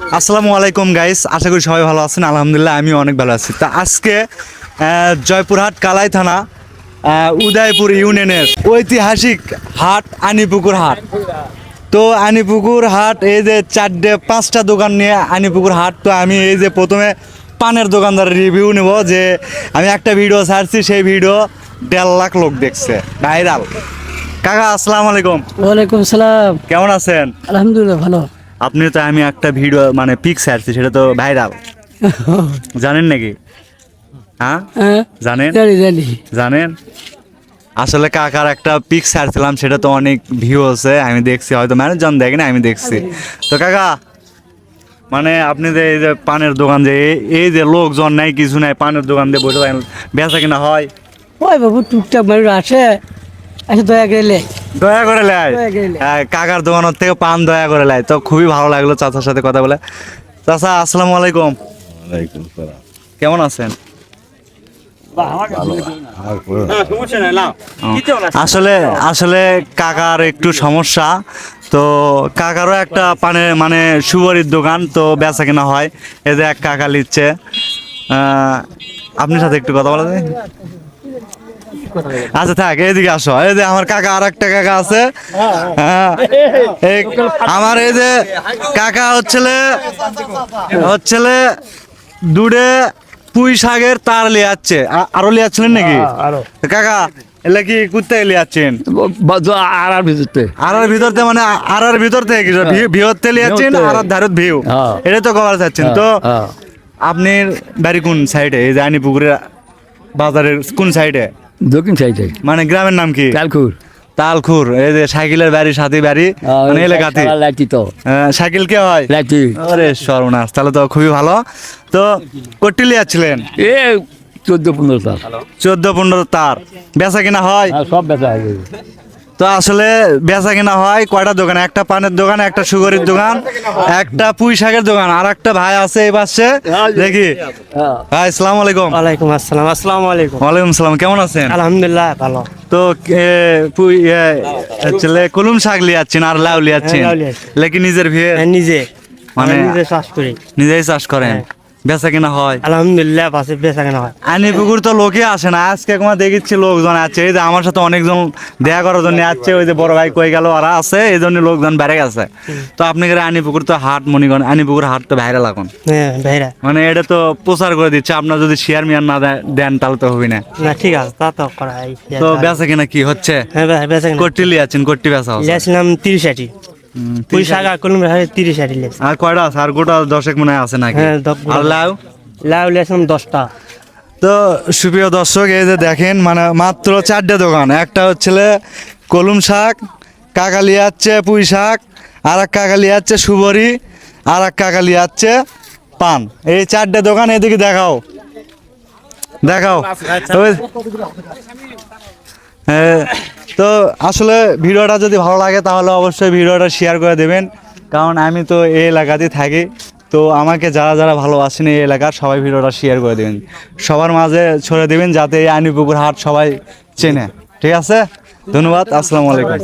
আসসালামু আলাইকুম গাইস আশা করি সবাই ভালো আছেন। আলহামদুলিল্লাহ আমি অনেক ভালো আছি। তা আজকে জয়পুরহাট কালাই থানা উদয়পুর ইউনিয়নের ঐতিহাসিক হাট আনিপুকুর হাট। তো আনিপুকুর হাট এই যে চারটে পাঁচটা দোকান নিয়ে আনিপুকুর হাট তো আমি এই যে প্রথমে পানের দোকানদারের রিভিউ নেব যে আমি একটা ভিডিও ছাড়ছি সেই ভিডিও দেড় লাখ লোক দেখছে। ভাইরাল। কাকা আসসালামু আলাইকুম। ওয়ালাইকুম সালাম। কেমন আছেন? আলহামদুলিল্লাহ ভালো। আপনি তো আমি একটা ভিডিও মানে পিক ছাড়ছি সেটা তো ভাইরাল জানেন নাকি? হ্যাঁ? হ্যাঁ। জানেন? জানি জানি। জানেন? আসলে কাকার একটা পিক ছাড়ছিলাম সেটা তো অনেক ভিউ আছে আমি দেখছি হয়তো মানুষজন দেখে না আমি দেখছি। তো কাকা মানে আপনি যে এই যে পানের দোকান যে এই- যে লোকজন নাই কিছু নাই পানের দোকান দিয়ে বসে বেচা কিনা হয়? ওই বাবু টুকটাক মানুষ আসে আসে দয়া করে লে দয়া করে লাই। হ্যাঁ, কাকার দোকানের থেকে পান দয়া করে লাই। তো খুবই ভালো লাগল চাচার সাথে কথা বলে। চাচা আসসালামু আলাইকুম। কেমন আছেন? আসলে আসলে কাকার একটু সমস্যা। তো কাকারও একটা পানে মানে সুবরির দোকান তো বেচা কেনা হয়। এই যে এক কাকা নিচ্ছে আহ, আপনার সাথে একটু কথা বলা যায়? আচ্ছা থাক এইদিকে আসো। এই যে আমার কাকা আর একটা কাকা আছে। হ্যাঁ আমার এই যে কাকা হচ্ছেলে হচ্ছেলে দুডে পুঁই শাকের তার লিয়াচ্ছে। আরও লিয়াচ্ছিলেন নাকি? কাকা এলে কি কুত্তে লিয়াচ্ছেন? আর আর ভিতরতে। আর আর ভিতর থেকে মানে আর আর ভিতর থেকে কি ভিতর থেকে লিয়াচ্ছেন আর আর ধারত ভিউ। হ্যাঁ। এটা তো কভার চাচ্ছেন। তো হ্যাঁ। আপনার বাড়ি কোন সাইডে এই জানি পুকুরের বাজারের কোন সাইডে দক্ষিণ সাইডে মানে গ্রামের নাম কি? তালখুর। তালখুর এই যে সাইকেলের বাড়ি সাথী বাড়ি মানে এলাকাতে। লাইটি তো। আহ, সাইকেল কে হয়? লাইটি আরে সর্বনাশ তাহলে তো খুবই ভালো। তো কটিলি যাচ্ছিলেন এ চোদ্দ পনেরো তার। চোদ্দ পনেরো তার। বেচা কিনা হয়? হ্যাঁ, সব বেচা হয়ে। তো আসলে বেচা কিনা হয় কয়টা দোকান? একটা পানের দোকান একটা সুগরের দোকান একটা পুঁই শাকের দোকান। আর একটা ভাই আছে এই পাশে দেখি। হ্যাঁ। ভাই আসসালামু আলাইকুম। ওয়ালাইকুম আসসালাম আসসালামু আলাইকুম। ওয়ালাইকুম সালাম কেমন আছেন? আলহামদুলিল্লাহ ভালো। তো ছেলে কলুম শাক লিয়াচ্ছেন আর লাউ লিয়াচ্ছেন। হ্যাঁ, লাউ লিয়াচ্ছি। লেকি নিজের ভিয়ে নিজে। মানে- নিজে চাষ করি। নিজেই চাষ করেন? বেচা কিনা হয়। আলহামদুলিল্লাহ পাশে বেচা কেনা হয়। আনি পুকুর তো লোকে আসে না। আজকে তোমার দেখিচ্ছি লোকজন আছে। এই যে আমার সাথে অনেকজন দেখা করার জন্য আসছে ওই যে বড় ভাই কই গেল ওরা আছে। এই জন্য লোকজন বেড়ে গেছে। তো আপনি আনি পুকুর তো হাট মনিগণ আনি পুকুর হাট তো ভাইরাল এখন হ্যাঁ মানে এটা তো প্রচার করে দিচ্ছে। আপনার যদি শেয়ার মিয়ার না দেন তাহলে তো হবে না। না ঠিক আছে তা তো করা তো বেচা কিনা কি হচ্ছে? কটি লিয়াচ্ছেন কটি বেচা হচ্ছে। লিয়েছিলাম তিরিশ আটি। হুম, পুঁই শাক আর কলম তিরিশ আটি আর কয়টা আছে? আর গোটা দশেক মনে হয় আছে নাকি? আর লাউ? লাউ দশটা। তো সুপ্রিয় দর্শক এই যে দেখেন মানে মাত্র চারটে দোকান। একটা হচ্ছে কলম শাক কাকালি আছে পুঁই শাক আর এক কাকালি আছে সুবরি আর এক কাকালি আছে পান। এই চারটে দোকান এদিকে দেখাও। দেখাও। এ, তো আসলে ভিডিওটা যদি ভালো লাগে, তাহলে অবশ্যই ভিডিওটা শেয়ার করে দেবেন। কারণ আমি তো এই এলাকাতেই থাকি। তো আমাকে যারা যারা ভালোবাসেন এই এলাকার, সবাই ভিডিওটা শেয়ার করে দেবেন। সবার মাঝে ছড়ে দেবেন যাতে এই আনিপুকুর হাট সবাই চেনে। ঠিক আছে? ধন্যবাদ, আসসালামু আলাইকুম।